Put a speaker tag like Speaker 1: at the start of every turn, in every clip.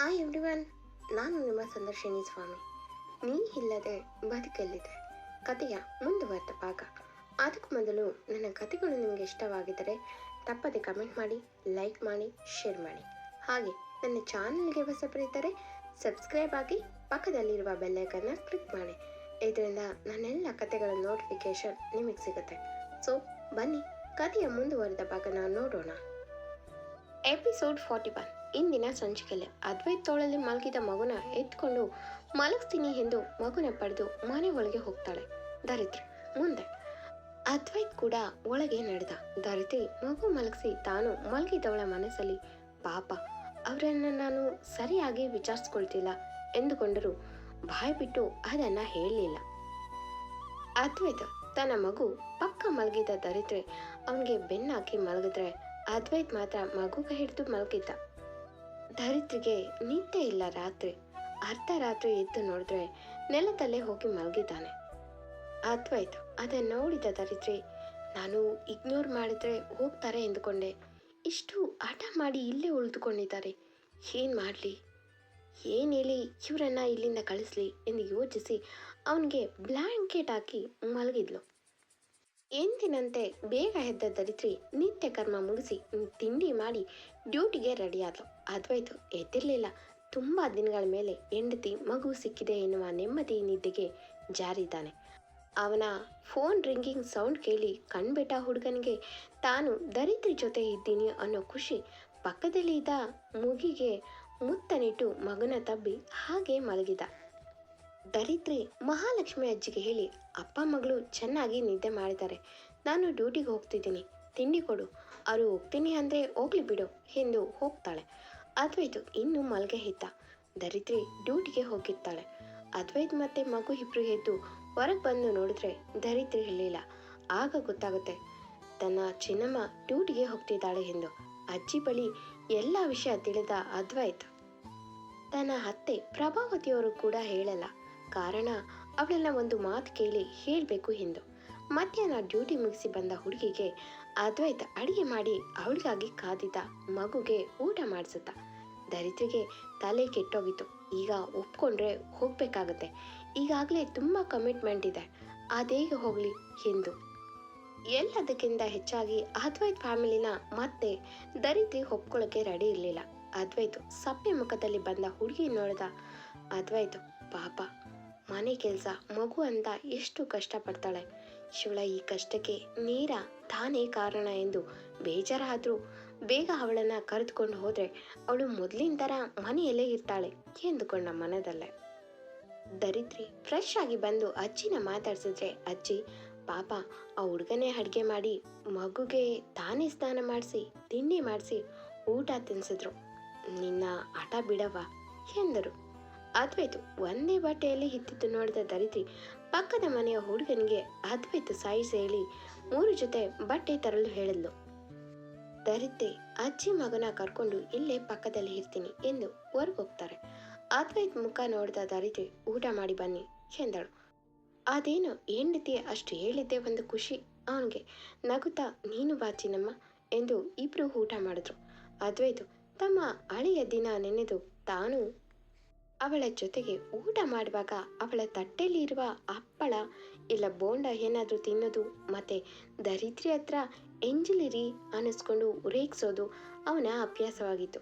Speaker 1: ಆ ಎವ್ರಿವನ್ ನಾನು ನಿಮ್ಮ ಸಂದರ್ಶಿನಿ ಸ್ವಾಮಿ. ನೀ ಇಲ್ಲದೆ ಬದುಕಲ್ಲಿದೆ. ಕಥೆಯ ಮುಂದುವರೆದ ಭಾಗ. ಅದಕ್ಕೂ ಮೊದಲು ನನ್ನ ಕಥೆಗಳು ನಿಮಗೆ ಇಷ್ಟವಾಗಿದ್ದರೆ ತಪ್ಪದೆ ಕಮೆಂಟ್ ಮಾಡಿ ಲೈಕ್ ಮಾಡಿ ಶೇರ್ ಮಾಡಿ. ಹಾಗೆ ನನ್ನ ಚಾನಲ್ಗೆ ಹೊಸಬರಿದ್ದರೆ ಸಬ್ಸ್ಕ್ರೈಬ್ ಆಗಿ ಪಕ್ಕದಲ್ಲಿರುವ ಬೆಲ್ಲೈಕನ್ನ ಕ್ಲಿಕ್ ಮಾಡಿ. ಇದರಿಂದ ನನ್ನೆಲ್ಲ ಕಥೆಗಳ ನೋಟಿಫಿಕೇಶನ್ ನಿಮಗೆ ಸಿಗುತ್ತೆ. ಸೊ ಬನ್ನಿ, ಕಥೆಯ ಮುಂದುವರೆದ ಭಾಗನ ನೋಡೋಣ. ಎಪಿಸೋಡ್ ಫಾರ್ಟಿ ಒನ್ ಇಂದಿನ ಸಂಚಿಕೆಯಲ್ಲಿ ಅದ್ವೈತ್ ತೋಳಲ್ಲಿ ಮಲಗಿದ ಮಗುನ ಎತ್ಕೊಂಡು ಮಲಗಿಸ್ತೀನಿ ಎಂದು ಮಗುನ ಪಡೆದು ಮನೆ ಒಳಗೆ ಹೋಗ್ತಾಳೆ. ಧರಿತ್ರಿ ಮುಂದೆ. ಅದ್ವೈತ್ ಕೂಡ ಒಳಗೆ ನಡೆದ. ಧರಿತ್ರಿ ಮಗು ಮಲಗಿಸಿ ತಾನು ಮಲಗಿದವಳ ಮನಸ್ಸಲ್ಲಿ, ಪಾಪ, ಅವರನ್ನ ನಾನು ಸರಿಯಾಗಿ ವಿಚಾರಿಸ್ಕೊಳ್ತಿಲ್ಲ ಎಂದುಕೊಂಡರೂ. ಬಾಯ್ ಬಿಟ್ಟು ಅದನ್ನ ಹೇಳಲಿಲ್ಲ. ಅದ್ವೈತ್ ತನ್ನ ಮಗು ಪಕ್ಕ ಮಲಗಿದ ದರಿತ್ರೆ ಅವನಿಗೆ ಬೆನ್ನಾಕಿ ಮಲಗಿದ್ರೆ ಅದ್ವೈತ್ ಮಾತ್ರ ಮಗುಗೆ ಹಿಡಿದು ಮಲಗಿದ್ದ. ಧರಿತ್ರಿಗೆ ನಿದ್ದೆ ಇಲ್ಲ ರಾತ್ರಿ. ಅರ್ಧ ರಾತ್ರಿ ಎದ್ದು ನೋಡಿದ್ರೆ ನೆಲದಲ್ಲೇ ಹೋಗಿ ಮಲಗಿದ್ದಾನೆ. ಅದ್ವೈತ್ ಅದನ್ನ ನೋಡಿದ ಧರಿತ್ರಿ ನಾನು ಇಗ್ನೋರ್ ಮಾಡಿದ್ರೆ ಹೋಗ್ತಾರೆ ಎಂದುಕೊಂಡೆ. ಇಷ್ಟು ಹಠ ಮಾಡಿ ಇಲ್ಲೇ ಉಳಿದುಕೊಂಡಿದ್ದಾರೆ. ಏನು ಮಾಡಲಿ? ಏನು ಹೇಳಿ ಇವರನ್ನ ಇಲ್ಲಿಂದ ಕಳಿಸ್ಲಿ? ಎಂದು ಯೋಚಿಸಿ ಅವನಿಗೆ ಬ್ಲ್ಯಾಂಕೆಟ್ ಹಾಕಿ ಮಲಗಿದ್ಲು. ಎಂದಿನಂತೆ ಬೇಗ ಎದ್ದ ಧರಿತ್ರಿ ನಿತ್ಯ ಕರ್ಮ ಮುಗಿಸಿ ತಿಂಡಿ ಮಾಡಿ ಡ್ಯೂಟಿಗೆ ರೆಡಿಯಾದ್ಲು ಅದ್ವೈತು ಎದ್ದಿರಲಿಲ್ಲ. ತುಂಬ ದಿನಗಳ ಮೇಲೆ ಹೆಂಡತಿ, ಮಗು ಸಿಕ್ಕಿದೆ ಎನ್ನುವ ನೆಮ್ಮದಿ ನಿದ್ದೆಗೆ ಜಾರಿದ್ದಾನೆ. ಅವನ ಫೋನ್ ರಿಂಗಿಂಗ್ ಸೌಂಡ್ ಕೇಳಿ ಕಣ್ಬಿಟ್ಟ ಹುಡುಗನಿಗೆ, ತಾನು ದರಿದ್ರಿ ಜೊತೆ ಇದ್ದೀನಿ ಅನ್ನೋ ಖುಷಿ. ಪಕ್ಕದಲ್ಲಿ ಇದ್ದ ಮುಗಿಗೆ ಮುತ್ತನಿಟ್ಟು ಮಗನ ತಬ್ಬಿ ಹಾಗೆ ಮಲಗಿದ. ದರಿದ್ರಿ ಮಹಾಲಕ್ಷ್ಮಿ ಅಜ್ಜಿಗೆ ಹೇಳಿ, ಅಪ್ಪ ಮಗಳು ಚೆನ್ನಾಗಿ ನಿದ್ದೆ ಮಾಡಿದ್ದಾರೆ. ನಾನು ಡ್ಯೂಟಿಗೆ ಹೋಗ್ತಿದ್ದೀನಿ. ತಿಂಡಿ ಕೊಡು. ಅವರು ಹೋಗ್ತೀನಿ ಅಂದರೆ ಹೋಗ್ಲಿ ಬಿಡು ಎಂದು ಹೋಗ್ತಾಳೆ. ಅದ್ವೈತು ಇನ್ನು ಮಲ್ಗೆ ಹಿತ್ತ ದರಿದ್ರಿ ಡ್ಯೂಟಿಗೆ ಹೋಗಿರ್ತಾಳೆ. ಅದ್ವೈತ್ ಮತ್ತೆ ಮಗು ಇಬ್ರು ಎದ್ದು ಹೊರಗೆ ಬಂದು ನೋಡಿದ್ರೆ ದರಿದ್ರಿ ಇರಲಿಲ್ಲ. ಆಗ ಗೊತ್ತಾಗುತ್ತೆ, ತನ್ನ ಚಿನ್ನಮ್ಮ ಡ್ಯೂಟಿಗೆ ಹೋಗ್ತಿದ್ದಾಳೆ ಎಂದು. ಅಜ್ಜಿ ಬಳಿ ಎಲ್ಲ ವಿಷಯ ತಿಳಿದ ಅದ್ವೈತ್, ತನ್ನ ಅತ್ತೆ ಪ್ರಭಾವತಿಯವರು ಕೂಡ ಹೇಳಲ್ಲ. ಕಾರಣ, ಅವಳೆಲ್ಲ ಒಂದು ಮಾತು ಕೇಳಿ ಹೇಳಬೇಕು ಎಂದು. ಮಧ್ಯಾಹ್ನ ಡ್ಯೂಟಿ ಮುಗಿಸಿ ಬಂದ ಹುಡುಗಿಗೆ ಅದ್ವೈತ ಅಡಿಗೆ ಮಾಡಿ ಅವಳಿಗಾಗಿ ಕಾದಿದ್ದ ಮಗುಗೆ ಊಟ ಮಾಡಿಸುತ್ತ ದರಿದ್ರಿಗೆ ತಲೆ ಕೆಟ್ಟೋಗಿತ್ತು. ಈಗ ಒಪ್ಕೊಂಡ್ರೆ ಹೋಗ್ಬೇಕಾಗತ್ತೆ. ಈಗಾಗಲೇ ತುಂಬ ಕಮಿಟ್ಮೆಂಟ್ ಇದೆ. ಅದೇಗೆ ಹೋಗಲಿ ಎಂದು. ಎಲ್ಲದಕ್ಕಿಂತ ಹೆಚ್ಚಾಗಿ ಅದ್ವೈತ್ ಫ್ಯಾಮಿಲಿನ ಮತ್ತೆ ದರಿದ್ರಿ ಒಪ್ಕೊಳ್ಳೋಕೆ ರೆಡಿ ಇರಲಿಲ್ಲ. ಅದ್ವೈತು ಸಪ್ಪೆ ಮುಖದಲ್ಲಿ ಬಂದ ಹುಡುಗಿ ನೋಡಿದ ಅದ್ವೈತು, ಪಾಪ, ಮನೆ ಕೆಲಸ, ಮಗು ಅಂತ ಎಷ್ಟು ಕಷ್ಟಪಡ್ತಾಳೆ. ಶಿವಳ ಈ ಕಷ್ಟಕ್ಕೆ ನೇರ ತಾನೇ ಕಾರಣ ಎಂದು ಬೇಜಾರಾದ್ರೂ ಬೇಗ ಅವಳನ್ನ ಕರೆದುಕೊಂಡು ಹೋದ್ರೆ ಅವಳು ಮೊದಲಿನ ಥರ ಮನೆಯಲ್ಲೇ ಇರ್ತಾಳೆ ಎಂದುಕೊಂಡ ಮನದಲ್ಲೇ. ದರಿದ್ರಿ ಫ್ರೆಶ್ ಆಗಿ ಬಂದು ಅಜ್ಜಿನ ಮಾತಾಡ್ಸಿದ್ರೆ, ಅಜ್ಜಿ, ಪಾಪ, ಆ ಹುಡುಗನೇ ಅಡುಗೆ ಮಾಡಿ, ಮಗುಗೆ ತಾನೇ ಸ್ನಾನ ಮಾಡಿಸಿ, ತಿಂಡಿ ಮಾಡಿಸಿ, ಊಟ ತಿನ್ಸಿದ್ರು. ನಿನ್ನ ಹಠ ಬಿಡವ ಎಂದರು. ಅದ್ವೈತು ಒಂದೇ ಬಟ್ಟೆಯಲ್ಲಿ ಹಿತ್ತಿತ್ತು ನೋಡಿದ ದರಿದ್ರಿ ಪಕ್ಕದ ಮನೆಯ ಹುಡುಗನಿಗೆ ಅದ್ವೈತು ಸಾಯಿಸಿ ಹೇಳಿ, ಮೂರು ಜೊತೆ ಬಟ್ಟೆ ತರಲು ಹೇಳಿದ್ಲು. ದರಿದ್ರಿ, ಅಜ್ಜಿ ಮಗನ ಕರ್ಕೊಂಡು ಇಲ್ಲೇ ಪಕ್ಕದಲ್ಲಿ ಇರ್ತೀನಿ ಎಂದು ಹೊರಗೋಗ್ತಾರೆ. ಅದ್ವೈತ್ ಮುಖ ನೋಡಿದ ಧರಿತ್ರಿ ಊಟ ಮಾಡಿ ಬನ್ನಿ ಎಂದಳು. ಅದೇನು ಹೆಂಡತಿ ಅಷ್ಟು ಹೇಳಿದ್ದೆ ಒಂದು ಖುಷಿ. ಅವನಿಗೆ, ನಗುತ್ತಾ, ನೀನು ಬಾಚಿನಮ್ಮ ಎಂದು ಇಬ್ರು ಊಟ ಮಾಡಿದ್ರು. ಅದ್ವೈತು, ತಮ್ಮ ಹಳೆಯ ದಿನ ನೆನೆದು ತಾನು ಅವಳ ಜೊತೆಗೆ ಊಟ ಮಾಡುವಾಗ ಅವಳ ತಟ್ಟೆಯಲ್ಲಿ ಇರುವ ಹಪ್ಪಳ ಇಲ್ಲ ಬೋಂಡ ಏನಾದರೂ ತಿನ್ನೋದು, ಮತ್ತೆ ದರಿದ್ರಿ ಹತ್ರ ಎಂಜಲಿರಿ ಅನ್ನಿಸ್ಕೊಂಡು ಉರೇಗ್ಸೋದು ಅವನ ಅಭ್ಯಾಸವಾಗಿತ್ತು.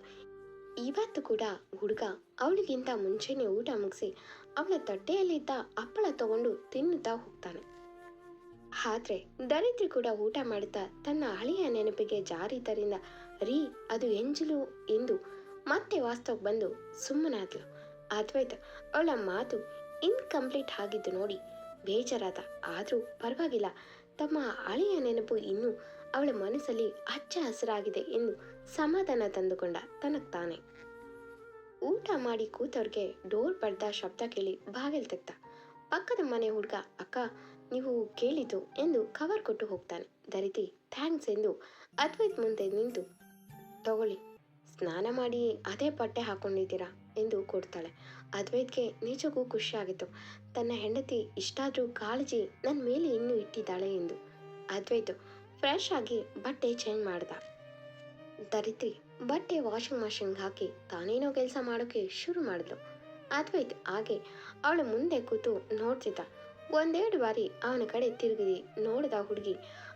Speaker 1: ಇವತ್ತು ಕೂಡ ಹುಡುಗ ಅವಳಿಗಿಂತ ಮುಂಚೆನೆ ಊಟ ಮುಗಿಸಿ ಅವಳ ತಟ್ಟೆಯಲ್ಲಿದ್ದ ಹಪ್ಪಳ ತಗೊಂಡು ತಿನ್ನುತ್ತಾ ಹೋಗ್ತಾನೆ. ಆದ್ರೆ ದರಿದ್ರಿ ಕೂಡ ಊಟ ಮಾಡುತ್ತಾ ತನ್ನ ಹಳೆಯ ನೆನಪಿಗೆ ಜಾರಿದ್ದರಿಂದ, ರೀ, ಅದು ಎಂಜಲು ಎಂದು ಮತ್ತೆ ವಾಸ್ತವಕ್ಕೆ ಬಂದು ಸುಮ್ಮನಾದ್ಲು. ಅದ್ವೈತ, ಅವಳ ಮಾತು ಇನ್ಕಂಪ್ಲೀಟ್ ಆಗಿದ್ದು ನೋಡಿ, ಬೇಜಾರಾದ, ಆದರೂ ಪರವಾಗಿಲ್ಲ. ತಮ್ಮ ಹಳೆಯ ನೆನಪು ಇನ್ನೂ ಅವಳ ಮನಸ್ಸಲ್ಲಿ ಹಚ್ಚ ಹಸಿರಾಗಿದೆ ಎಂದು ಸಮಾಧಾನ ತಂದುಕೊಂಡ ತನಗೆ ತಾನೆ. ಊಟ ಮಾಡಿ ಕೂತವ್ರಿಗೆ ಡೋರ್ ಬಡ್ದ ಶಬ್ದ ಕೇಳಿ ಬಾಗಿಲು ತೆಗ್ದ. ಪಕ್ಕದ ಮನೆ ಹುಡುಗ, ಅಕ್ಕ, ನೀವು ಕೇಳಿದ್ದು ಎಂದು ಕವರ್ ಕೊಟ್ಟು ಹೋಗ್ತಾನೆ. ದರಿತಿ ಥ್ಯಾಂಕ್ಸ್ ಎಂದು ಅದ್ವೈತ್ ಮುಂದೆ ನಿಂತು, ತಗೊಳ್ಳಿ, ಸ್ನಾನ ಮಾಡಿ ಅದೇ ಬಟ್ಟೆ ಹಾಕೊಂಡಿದ್ದೀರಾ ಎಂದು ಕೊಡ್ತಾಳೆ. ಅದ್ವೈತ್ಗೆ ನಿಜಕ್ಕೂ ಖುಷಿಯಾಗಿತ್ತು ತನ್ನ ಹೆಂಡತಿ, ಇಷ್ಟಾದರೂ ಕಾಳಜಿ ನನ್ನ ಮೇಲೆ ಇನ್ನೂ ಇಟ್ಟಿದ್ದಾಳೆ ಎಂದು. ಅದ್ವೈತು ಫ್ರೆಶ್ ಆಗಿ ಬಟ್ಟೆ ಚೇಂಜ್ ಮಾಡ್ದ. ಧರಿತ್ರಿ ಬಟ್ಟೆ ವಾಷಿಂಗ್ ಮಷಿನ್ಗೆ ಹಾಕಿ ತಾನೇನೋ ಕೆಲಸ ಮಾಡೋಕ್ಕೆ ಶುರು ಮಾಡಿದ್ಲು ಅದ್ವೈತ್ ಹಾಗೆ ಅವಳು ಮುಂದೆ ಕೂತು ನೋಡ್ತಿದ್ದ. ಒಂದೆರಡು ಬಾರಿ ಅವನ ಕಡೆ ತಿರುಗಿ ನೋಡಿದ ಹುಡುಗಿ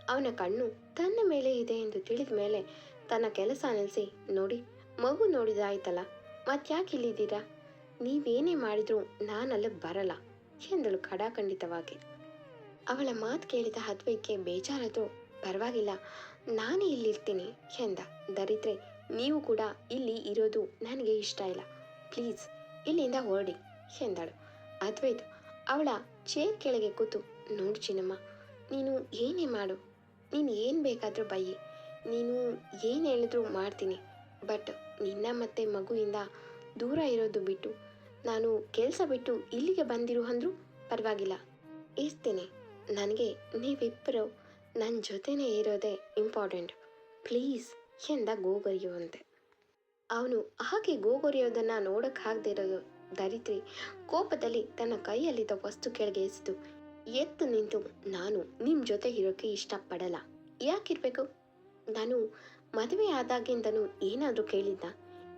Speaker 1: ಅವನ ಕಣ್ಣು ತನ್ನ ಮೇಲೆ ಇದೆ ಎಂದು ತಿಳಿದ ಮೇಲೆ ತನ್ನ ಕೆಲಸ ನಿಲ್ಲಿಸಿ ನೋಡಿ, ಮಗು ನೋಡಿದಾಯ್ತಲ್ಲ, ಮತ್ತ್ಯಾಕೆ ಇಲ್ಲಿದ್ದೀರಾ? ನೀವೇನೇ ಮಾಡಿದ್ರು ನಾನಲ್ಲಿ ಬರಲ್ಲ, ಎಂದಳು ಖಡಾಖಂಡಿತವಾಗಿ. ಅವಳ ಮಾತು ಕೇಳಿದ ಅದ್ವೈತ್ಗೆ ಬೇಜಾರಾದ್ರು ಪರವಾಗಿಲ್ಲ, ನಾನೇ ಇಲ್ಲಿರ್ತೀನಿ ಎಂದ. ದರಿದ್ರೆ, ನೀವು ಕೂಡ ಇಲ್ಲಿ ಇರೋದು ನನಗೆ ಇಷ್ಟ ಇಲ್ಲ. ಪ್ಲೀಸ್, ಇಲ್ಲಿಂದ ಹೊರಡಿ ಎಂದಳು. ಅದ್ವೈತ್, ಅವಳ ಚೇರ್ ಕೆಳಗೆ ಕೂತು, ನೋಡು ಚಿನ್ನಮ್ಮ, ನೀನು ಏನೇ ಮಾಡು, ನೀನು ಏನು ಬೇಕಾದರೂ ಬಯ್ಯಿ ನೀನು ಏನು ಹೇಳಿದ್ರು ಮಾಡ್ತೀನಿ, ಬಟ್ ನಿನ್ನ ಮತ್ತೆ ಮಗುವಿಂದ ದೂರ ಇರೋದು ಬಿಟ್ಟು, ನಾನು ಕೆಲಸ ಬಿಟ್ಟು ಇಲ್ಲಿಗೆ ಬಂದಿರು ಅಂದರೂ ಪರವಾಗಿಲ್ಲ, ಇರ್ತೀನಿ. ನನಗೆ ನೀವಿಬ್ಬರು ನನ್ನ ಜೊತೆನೇ ಇರೋದೇ ಇಂಪಾರ್ಟೆಂಟ್ ಪ್ಲೀಸ್ ಎಂದ ಗೋಗರಿಯುವಂತೆ. ಅವನು ಹಾಗೆ ಗೋಗೊರಿಯೋದನ್ನು ನೋಡೋಕ್ಕಾಗದೇ ಇರೋದು ದರಿತ್ರಿ ಕೋಪದಲ್ಲಿ ತನ್ನ ಕೈಯಲ್ಲಿದ್ದ ವಸ್ತು ಕೆಳಗೆ ಎಸಿತು. ಎತ್ತು ನಿಂತು ನಾನು ನಿಮ್ಮ ಜೊತೆ ಇರೋಕ್ಕೆ ಇಷ್ಟಪಡಲ್ಲ. ಯಾಕಿರಬೇಕು? ನಾನು ಮದುವೆ ಆದಾಗಿಂದನೂ ಏನಾದರೂ ಕೇಳಿದ್ದ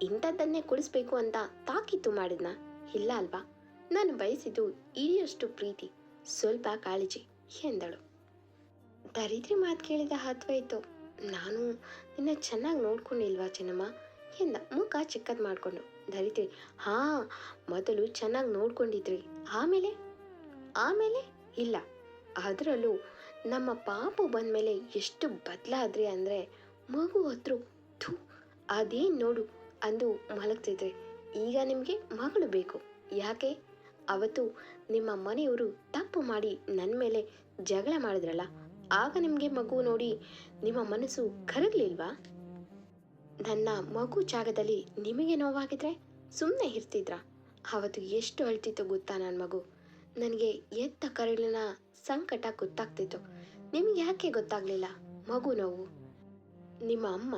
Speaker 1: ಇಂಥದ್ದನ್ನೇ ಕುಡಿಸ್ಬೇಕು ಅಂತ ತಾಕೀತು ಮಾಡಿದ್ನ? ಇಲ್ಲ ಅಲ್ವಾ? ನಾನು ಬಯಸಿದ್ದು ಇಡಿಯಷ್ಟು ಪ್ರೀತಿ. ಸ್ವಲ್ಪ ಕಾಳಜಿ, ಎಂದಳು. ದರಿದ್ರಿ ಮಾತು ಕೇಳಿದ ಹತ್ವಾಯ್ತು. ನಾನು ನಿನ್ನ ಚೆನ್ನಾಗಿ ನೋಡ್ಕೊಂಡಿಲ್ವಾ ಚೆನ್ನಮ್ಮ? ಎಂದ. ಮುಖ ಚಿಕ್ಕದ್ ಮಾಡಿಕೊಂಡು. ದರಿದ್ರಿ. ಹಾ, ಮೊದಲು ಚೆನ್ನಾಗಿ ನೋಡ್ಕೊಂಡಿದ್ರಿ. ಆಮೇಲೆ? ಆಮೇಲೆ? ಇಲ್ಲ. ಅದರಲ್ಲೂ ನಮ್ಮ ಪಾಪು ಬಂದಮೇಲೆ ಎಷ್ಟು ಬದಲಾದ್ರಿ ಅಂದರೆ ಮಗು ಹತ್ರ ಥೂ, ಅದೇನು ನೋಡು ಅಂದು ಮಲಗ್ತಿದ್ರೆ. ಈಗ ನಿಮಗೆ ಮಗಳು ಬೇಕು. ಯಾಕೆ? ಅವತ್ತು ನಿಮ್ಮ ಮನೆಯವರು ತಪ್ಪು ಮಾಡಿ ನನ್ನ ಮೇಲೆ ಜಗಳ ಮಾಡಿದ್ರಲ್ಲ ಆಗ ನಿಮಗೆ ಮಗು ನೋಡಿ ನಿಮ್ಮ ಮನಸ್ಸು ಕರಗಲಿಲ್ವಾ? ನನ್ನ ಮಗು ಜಾಗದಲ್ಲಿ ನಿಮಗೆ ನೋವಾಗಿದ್ರೆ ಸುಮ್ಮನೆ ಇರ್ತಿದ್ರ? ಅವತ್ತು ಎಷ್ಟು ಅಳ್ತಿತ್ತು ಗೊತ್ತಾ ನನ್ನ ಮಗು? ನನಗೆ ಎತ್ತ ಕರಳಿನ ಸಂಕಟ ಗೊತ್ತಾಗ್ತಿತ್ತು. ನಿಮ್ಗೆ ಯಾಕೆ ಗೊತ್ತಾಗ್ಲಿಲ್ಲ ಮಗು ನೋವು? ನಿಮ್ಮ ಅಮ್ಮ,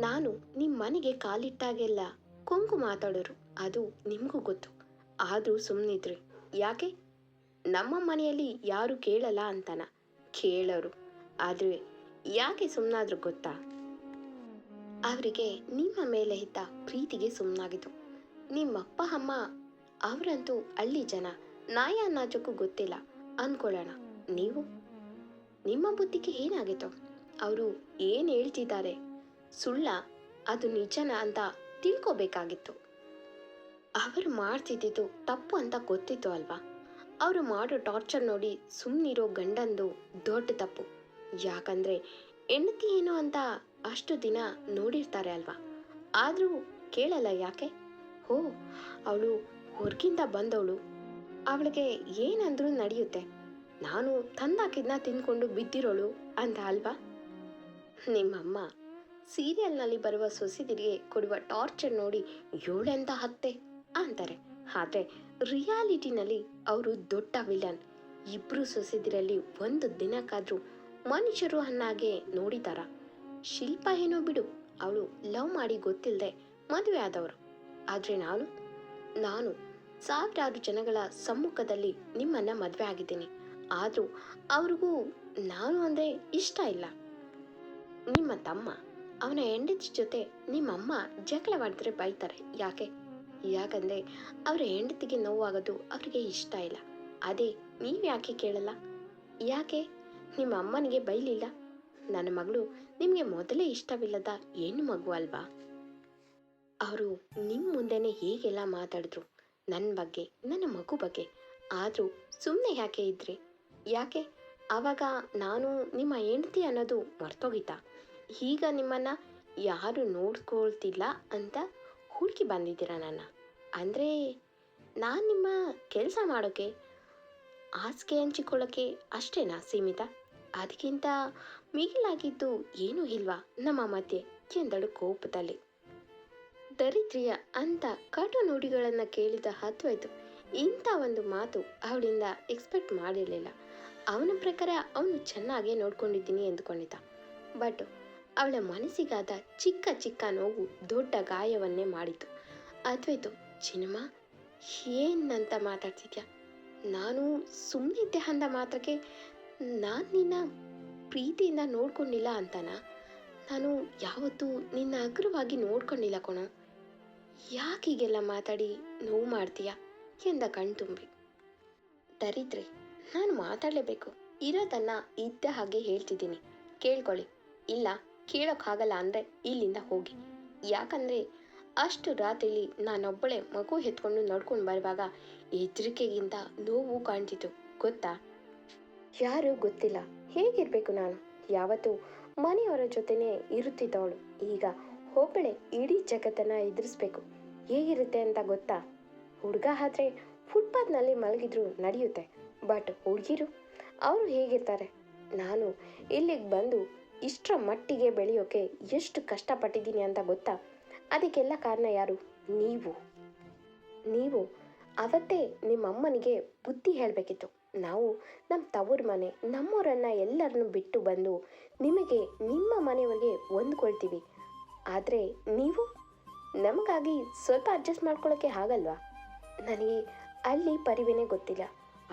Speaker 1: ನಾನು ನಿಮ್ಮ ಮನೆಗೆ ಕಾಲಿಟ್ಟಾಗೆಲ್ಲ ಕೊಂಕು ಮಾತಾಡೋರು, ಅದು ನಿಮಗೂ ಗೊತ್ತು. ಆದರೂ ಸುಮ್ಮನಿದ್ರಿ ಯಾಕೆ? ನಮ್ಮ ಮನೆಯಲ್ಲಿ ಯಾರು ಕೇಳಲ್ಲ ಅಂತಾನ? ಕೇಳೋರು. ಆದರೆ ಯಾಕೆ ಸುಮ್ಮನಾದ್ರು ಗೊತ್ತಾ? ಅವರಿಗೆ ನಿಮ್ಮ ಮೇಲೆ ಇದ್ದ ಪ್ರೀತಿಗೆ ಸುಮ್ಮನಾಗಿತ್ತು ನಿಮ್ಮಪ್ಪ, ಅಮ್ಮ, ಅವರಂತೂ ಹಳ್ಳಿ ಜನ. ನಾಯ ನಾಜಕ್ಕೂ ಗೊತ್ತಿಲ್ಲ. ಅನ್ಕೊಳ್ಳೋಣ. ನೀವು? ನಿಮ್ಮ ಬುದ್ಧಿಗೆ ಏನಾಗಿತ್ತು? ಅವರು ಏನು ಹೇಳ್ತಿದ್ದಾರೆ? ಸುಳ್ಳ? ಅದು ನಿಜನ ಅಂತ ತಿಳ್ಕೋಬೇಕಾಗಿತ್ತು. ಅವರು ಮಾಡ್ತಿದ್ದಿದ್ದು ತಪ್ಪು ಅಂತ ಗೊತ್ತಿತ್ತು ಅಲ್ವಾ? ಅವರು ಮಾಡೋ ಟಾರ್ಚರ್ ನೋಡಿ ಸುಮ್ಮನಿರೋ ಗಂಡಂದು ದೊಡ್ಡ ತಪ್ಪು. ಯಾಕಂದ್ರೆ ಹೆಂಡತಿ ಏನು ಅಂತ ಅಷ್ಟು ದಿನ ನೋಡಿರ್ತಾರೆ ಅಲ್ವಾ? ಆದರೂ ಕೇಳಲ್ಲ ಯಾಕೆ? ಹೋ, ಅವಳು ಹೊರಗಿಂದ ಬಂದವಳು. ಅವಳಿಗೆ ಏನಂದ್ರೂ ನಡೆಯುತ್ತೆ. ನಾನು ತಂದಾಕಿದ್ನ ತಿನ್ಕೊಂಡು ಬಿದ್ದಿರೋಳು ಅಂತ ಅಲ್ವಾ? ನಿಮ್ಮಮ್ಮ ಸೀರಿಯಲ್ನಲ್ಲಿ ಬರುವ ಸೊಸೆದಿರಿಗೆ ಕೊಡುವ ಟಾರ್ಚರ್ ನೋಡಿ ಏಳೆಂತ ಹತ್ತೆ ಅಂತಾರೆ. ಆದರೆ ರಿಯಾಲಿಟಿನಲ್ಲಿ ಅವರು ದೊಡ್ಡ ವಿಲನ್. ಇಬ್ರು ಸೊಸೆದಿರಲ್ಲಿ ಒಂದು ದಿನಕ್ಕಾದ್ರೂ ಮನುಷ್ಯರು ಅನ್ನಾಗೆ ನೋಡಿದಾರ. ಶಿಲ್ಪ ಏನೋ ಬಿಡು, ಅವಳು ಲವ್ ಮಾಡಿ ಗೊತ್ತಿಲ್ಲದೆ ಮದುವೆ ಆದವರು. ಆದರೆ ನಾನು ನಾನು ಸಾವಿರಾರು ಜನಗಳ ಸಮ್ಮುಖದಲ್ಲಿ ನಿಮ್ಮನ್ನ ಮದುವೆ ಆಗಿದ್ದೀನಿ. ಆದರೂ ಅವ್ರಿಗೂ ನಾನು ಅಂದರೆ ಇಷ್ಟ ಇಲ್ಲ. ನಿಮ್ಮ ತಮ್ಮ, ಅವನ ಹೆಂಡತಿ ಜೊತೆ ನಿಮ್ಮಮ್ಮ ಜಗಳವಾಡಿದ್ರೆ ಬೈತಾರೆ. ಯಾಕೆ? ಯಾಕಂದರೆ ಅವರ ಹೆಂಡತಿಗೆ ನೋವಾಗೋದು ಅವರಿಗೆ ಇಷ್ಟ ಇಲ್ಲ. ಅದೇ ನೀವು ಯಾಕೆ ಕೇಳಲ್ಲ? ಯಾಕೆ? ನಿಮ್ಮ ಅಮ್ಮನಿಗೆ ಬೈಲಿಲ್ಲ? ನನ್ನ ಮಗಳು ನಿಮಗೆ ಮೊದಲೇ ಇಷ್ಟವಿಲ್ಲದ ಹೆಣ್ಣು ಮಗು ಅಲ್ವಾ? ಅವರು ನಿಮ್ಮ ಮುಂದೆನೆ ಹೀಗೆಲ್ಲ ಮಾತಾಡಿದ್ರು ನನ್ನ ಬಗ್ಗೆ, ನನ್ನ ಮಗು ಬಗ್ಗೆ. ಆದರೂ ಸುಮ್ಮನೆ ಯಾಕೆ ಇದ್ರಿ? ಯಾಕೆ? ಆವಾಗ ನಾನು ನಿಮ್ಮ ಹೆಂಡತಿ ಅನ್ನೋದು ಮರ್ತೋಗಿತ್ತ? ಈಗ ನಿಮ್ಮನ್ನ ಯಾರು ನೋಡ್ಕೊಳ್ತಿಲ್ಲ ಅಂತ ಹುಡುಕಿ ಬಂದಿದ್ದೀರಾ ನನ್ನ? ಅಂದರೆ ನಾನು ನಿಮ್ಮ ಕೆಲಸ ಮಾಡೋಕ್ಕೆ ಹಾಸಿಗೆ ಹಂಚಿಕೊಳ್ಳೋಕ್ಕೆ ಅಷ್ಟೇನಾ ಸೀಮಿತ? ಅದಕ್ಕಿಂತ ಮಿಗಿಲಾಗಿದ್ದು ಏನೂ ಇಲ್ವಾ ನಮ್ಮ ಮಧ್ಯೆ? ಎಂದಳು ಕೋಪದಲ್ಲಿ. ದರಿದ್ರಿಯ ಅಂತ ಕಟು ನುಡಿಗಳನ್ನು ಕೇಳಿದ ಹತ್ವಾಯ್ತು ಇಂಥ ಒಂದು ಮಾತು ಅವಳಿಂದ ಎಕ್ಸ್ಪೆಕ್ಟ್ ಮಾಡಿರಲಿಲ್ಲ. ಅವನ ಪ್ರಕಾರ ಅವನು ಚೆನ್ನಾಗೇ ನೋಡ್ಕೊಂಡಿದ್ದೀನಿ ಎಂದುಕೊಂಡಿದ್ದ. ಬಟ್ ಅವಳ ಮನಸ್ಸಿಗಾದ ಚಿಕ್ಕ ಚಿಕ್ಕ ನೋವು ದೊಡ್ಡ ಗಾಯವನ್ನೇ ಮಾಡಿತು. ಅದ್ವೈತು, ಚಿನ್ಮ ಏನಂತ ಮಾತಾಡ್ತಿದ್ಯಾ? ನಾನು ಸುಮ್ಮನಿದ್ದೆ ಅಂದ ಮಾತ್ರಕ್ಕೆ ನಾನು ನಿನ್ನ ಪ್ರೀತಿಯಿಂದ ನೋಡ್ಕೊಂಡಿಲ್ಲ ಅಂತಾನ? ನಾನು ಯಾವತ್ತೂ ನಿನ್ನ ಅಗ್ರವಾಗಿ ನೋಡ್ಕೊಂಡಿಲ್ಲ ಕಣೋ. ಯಾಕೀಗೆಲ್ಲ ಮಾತಾಡಿ ನೋವು ಮಾಡ್ತೀಯ? ಎಂದ ಕಣ್ತುಂಬಿ ದರಿದ್ರೆ, ನಾನು ಮಾತಾಡಲೇಬೇಕು. ಇರೋದನ್ನ ಇದ್ದ ಹಾಗೆ ಹೇಳ್ತಿದ್ದೀನಿ. ಕೇಳ್ಕೊಳ್ಳಿ. ಇಲ್ಲ ಕೇಳೋಕ್ಕಾಗಲ್ಲ ಅಂದರೆ ಇಲ್ಲಿಂದ ಹೋಗಿ. ಯಾಕಂದರೆ ಅಷ್ಟು ರಾತ್ರಿಲಿ ನಾನೊಬ್ಬಳೆ ಮಗು ಎತ್ಕೊಂಡು ನಡ್ಕೊಂಡು ಬರುವಾಗ ಹೆದರಿಕೆಗಿಂತ ನೋವು ಕಾಣ್ತಿತ್ತು. ಗೊತ್ತಾ? ಯಾರು ಗೊತ್ತಿಲ್ಲ. ಹೇಗಿರ್ಬೇಕು ನಾನು? ಯಾವತ್ತು ಮನೆಯವರ ಜೊತೆನೇ ಇರುತ್ತಿದ್ದವಳು. ಈಗ ಒಬ್ಬಳೆ ಇಡೀ ಜಗತ್ತನ್ನ ಎದುರಿಸ್ಬೇಕು. ಹೇಗಿರುತ್ತೆ ಅಂತ ಗೊತ್ತಾ? ಹುಡುಗ ಆದರೆ ಫುಟ್ಪಾತ್ನಲ್ಲಿ ಮಲಗಿದ್ರು ನಡೆಯುತ್ತೆ. ಬಟ್ ಹುಡುಗಿರು, ಅವರು ಹೇಗಿರ್ತಾರೆ? ನಾನು ಇಲ್ಲಿಗೆ ಬಂದು ಇಷ್ಟರ ಮಟ್ಟಿಗೆ ಬೆಳೆಯೋಕೆ ಎಷ್ಟು ಕಷ್ಟಪಟ್ಟಿದ್ದೀನಿ ಅಂತ ಗೊತ್ತಾ? ಅದಕ್ಕೆಲ್ಲ ಕಾರಣ ಯಾರು? ನೀವು. ನೀವು. ಅವತ್ತೇ ನಿಮ್ಮ ಅಮ್ಮನಿಗೆ ಬುದ್ಧಿ ಹೇಳಬೇಕಿತ್ತು. ನಾವು ನಮ್ಮ ತವ್ರ ಮನೆ, ನಮ್ಮೂರನ್ನು ಎಲ್ಲರನ್ನು ಬಿಟ್ಟು ಬಂದು ನಿಮಗೆ ನಿಮ್ಮ ಮನೆಯವರಿಗೆ ಹೊಂದ್ಕೊಳ್ತೀವಿ. ಆದರೆ ನೀವು? ನಮಗಾಗಿ ಸ್ವಲ್ಪ ಅಡ್ಜಸ್ಟ್ ಮಾಡ್ಕೊಳ್ಳೋಕ್ಕೆ ಆಗಲ್ವಾ? ನನಗೆ ಅಲ್ಲಿ ಪರಿವೆನೇ ಗೊತ್ತಿಲ್ಲ.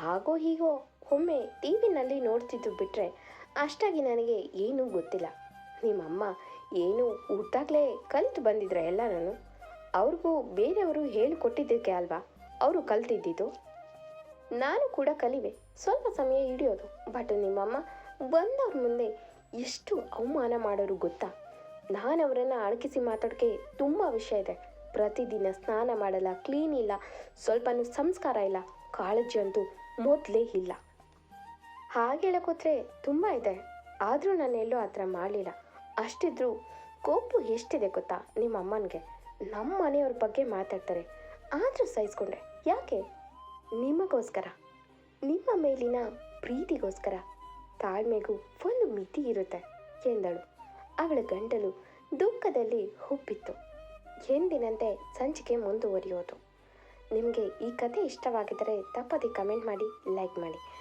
Speaker 1: ಹಾಗೋ ಹೀಗೋ ಒಮ್ಮೆ ಟಿ ವಿನಲ್ಲಿ ನೋಡ್ತಿದ್ದು ಬಿಟ್ಟರೆ ಅಷ್ಟಾಗಿ ನನಗೆ ಏನೂ ಗೊತ್ತಿಲ್ಲ. ನಿಮ್ಮಮ್ಮ ಏನು ಹುಟ್ಟಾಗಲೇ ಕಲಿತು ಬಂದಿದ್ರ ಎಲ್ಲ ನಾನು ಅವ್ರಿಗೂ ಬೇರೆಯವರು ಹೇಳಿಕೊಟ್ಟಿದ್ದಕ್ಕೆ ಅಲ್ವಾ? ಅವರು ಕಲ್ತಿದ್ದಿದ್ದು? ನಾನು ಕೂಡ ಕಲಿವೆ. ಸ್ವಲ್ಪ ಸಮಯ ಹಿಡಿಯೋದು. ಬಟ್ ನಿಮ್ಮಮ್ಮ ಬಂದವ್ರ ಮುಂದೆ ಎಷ್ಟು ಅವಮಾನ ಮಾಡೋರು ಗೊತ್ತಾ? ನಾನು ಅವರನ್ನು ಅಡಕಿಸಿ ಮಾತಾಡೋಕೆ ತುಂಬ ವಿಷಯ ಇದೆ. ಪ್ರತಿದಿನ ಸ್ನಾನ ಮಾಡಲ್ಲ, ಕ್ಲೀನ್ ಇಲ್ಲ, ಸ್ವಲ್ಪನೂ ಸಂಸ್ಕಾರ ಇಲ್ಲ. ಕಾಳಜಿ ಅಂತೂ ಮೊದಲೇ ಇಲ್ಲ. ಹಾಗೆ ಹೇಳೋಕೋದ್ರೆ ತುಂಬ ಇದೆ. ಆದರೂ ನಾನು ಎಲ್ಲೂ ಆ ಥರ ಮಾಡಲಿಲ್ಲ. ಅಷ್ಟಿದ್ರೂ ಕೋಪು ಎಷ್ಟಿದೆ ಗೊತ್ತಾ ನಿಮ್ಮ ಅಮ್ಮನಿಗೆ? ನಮ್ಮ ಮನೆಯವ್ರ ಬಗ್ಗೆ ಮಾತಾಡ್ತಾರೆ. ಆದರೂ ಸಹಿಸ್ಕೊಂಡೆ ಯಾಕೆ? ನಿಮಗೋಸ್ಕರ? ನಿಮ್ಮ ಮೇಲಿನ ಪ್ರೀತಿಗೋಸ್ಕರ? ತಾಳ್ಮೆಗೂ ಒಂದು ಮಿತಿ ಇರುತ್ತೆ ಎಂದಳು. ಅವಳ ಗಂಡಲು ದುಃಖದಲ್ಲಿ ಹುಬ್ಬಿತ್ತು. ಎಂದಿನಂತೆ ಸಂಚಿಕೆ ಮುಂದುವರಿಯೋದು. ನಿಮಗೆ ಈ ಕಥೆ ಇಷ್ಟವಾಗಿದ್ದರೆ ತಪ್ಪದೆ ಕಮೆಂಟ್ ಮಾಡಿ, ಲೈಕ್ ಮಾಡಿ.